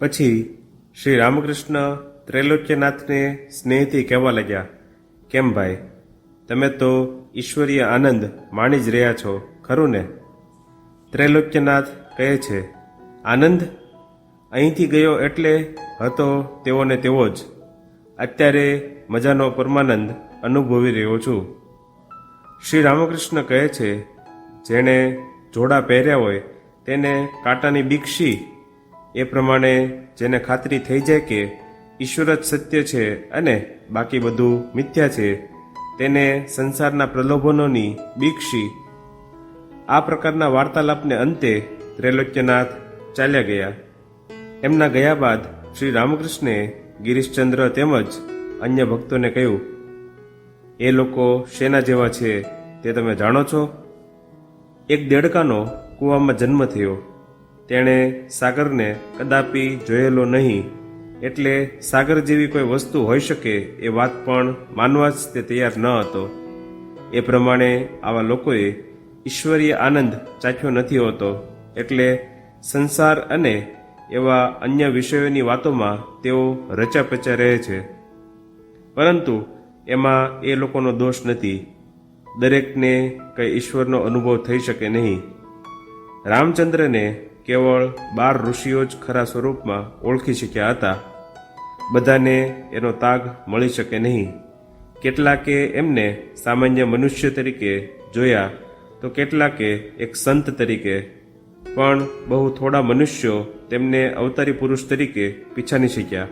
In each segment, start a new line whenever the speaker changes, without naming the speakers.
પછી શ્રી રામકૃષ્ણ ત્રૈલોક્યનાથને સ્નેહથી કહેવા લાગ્યા, કેમ ભાઈ, તમે તો ઈશ્વરીય આનંદ માણી જ રહ્યા છો, ખરું ને? ત્રૈલોક્યનાથ કહે છે, આનંદ? અહીંથી ગયો એટલે હતો તેઓને તેવો જ. અત્યારે મજાનો પરમાનંદ અનુભવી રહ્યો છું. શ્રી રામકૃષ્ણ કહે છે, જેણે જોડા પહેર્યા હોય તેને કાંટાની બીક શી એ પ્રમાણે જેને ખાતરી થઈ જાય કે ઈશ્વર જ સત્ય છે અને બાકી બધું મિથ્યા છે, તેને સંસારના પ્રલોભનોની દીક્ષી. આ પ્રકારના વાર્તાલાપને અંતે ત્રૈલોક્યનાથ ચાલ્યા ગયા. એમના ગયા બાદ શ્રી રામકૃષ્ણે ગિરીશચંદ્ર તેમજ અન્ય ભક્તોને કહ્યું, એ લોકો શેના જેવા છે તે તમે જાણો છો? એક દેડકાનો કૂવામાં જન્મ થયો. તેણે સાગરને કદાપી જોયેલો નહીં, એટલે સાગર જેવી કોઈ વસ્તુ હોઈ શકે એ વાત પણ માનવા જ તે તૈયાર ન હતો. એ પ્રમાણે આવા લોકોએ ઈશ્વરીય આનંદ ચાખ્યો નથી હોતો, એટલે સંસાર અને એવા અન્ય વિષયોની વાતોમાં તેઓ રચાપચા રહે છે. પરંતુ એમાં એ લોકોનો દોષ નથી. દરેકને કંઈ ઈશ્વરનો અનુભવ થઈ શકે નહીં. રામચંદ્રને કેવળ બાર ઋષિઓ જ ખરા સ્વરૂપમાં ઓળખી શક્યા હતા. બધાને એનો તાગ મળી શકે નહીં. કેટલાકે એમને સામાન્ય મનુષ્ય તરીકે જોયા તો કેટલાકે એક સંત તરીકે. પણ બહુ થોડા મનુષ્યો તેમને અવતારી પુરુષ તરીકે પીછાની શક્યા.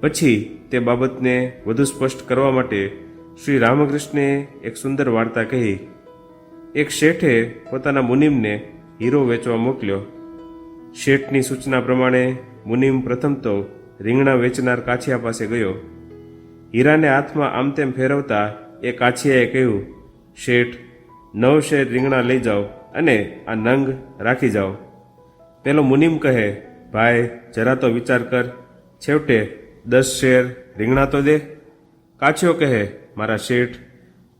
પછી તે બાબતને વધુ સ્પષ્ટ કરવા માટે શ્રી રામકૃષ્ણે એક સુંદર વાર્તા કહી. એક શેઠે પોતાના મુનિમને હીરો વેચવા મોકલ્યો. શેઠની સૂચના પ્રમાણે મુનિમ પ્રથમ તો રીંગણા વેચનાર કાછિયા પાસે ગયો. હીરાને હાથમાં આમ તેમ ફેરવતા એ કાછિયાએ કહ્યું, શેઠ, નવ શેર રીંગણા લઈ જાઓ અને આ નંગ રાખી જાઓ. પેલો મુનિમ કહે, ભાઈ, જરા તો વિચાર કર. છેવટે દસ શેર રીંગણા તો દે. કાછિયો કહે, મારા શેઠ,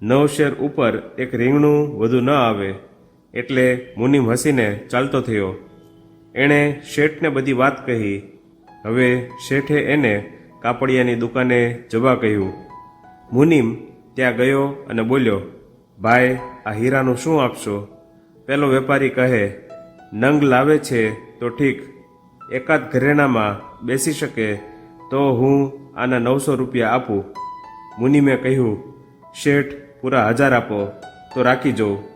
નવ શેર ઉપર એક રીંગણું વધુ ન આવે. એટલે મુનિમ હસીને ચાલતો થયો. એણે શેઠને બધી વાત કહી. હવે શેઠે એને કાપડિયાની દુકાને જવા કહ્યું. મુનિમ ત્યાં ગયો અને બોલ્યો, ભાઈ, આ હીરાનું શું આપશો? પેલો વેપારી કહે, નંગ લાવે છે તો ઠીક. એકાદ ઘરેણામાં બેસી શકે તો હું આના નવસો રૂપિયા આપું. મુનિમે કહ્યું, શેઠ, પૂરા હજાર આપો, તો રાખી જઉં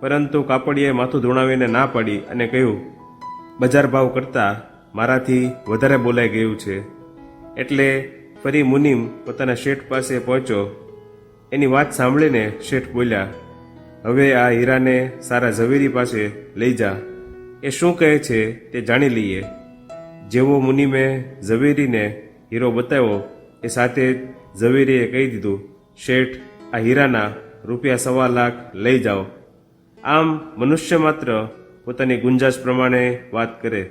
પરંતુ કાપડીએ માથું ધૂણાવીને ના પાડી અને કહ્યું, બજાર ભાવ કરતાં મારાથી વધારે બોલાઈ ગયું છે. એટલે ફરી મુનિમ પોતાના શેઠ પાસે પહોંચ્યો. એની વાત સાંભળીને શેઠ બોલ્યા, હવે આ હીરાને સારા ઝવેરી પાસે લઈ જા. એ શું કહે છે તે જાણી લઈએ. જેવો મુનિમે ઝવેરીને હીરો બતાવ્યો, એ સાથે જ ઝવેરીએ કહી દીધું, શેઠ, આ હીરાના રૂપિયા સવા લાખ લઈ જાઓ. આમ મનુષ્ય માત્ર પોતાની ગુંજાશ પ્રમાણે વાત કરે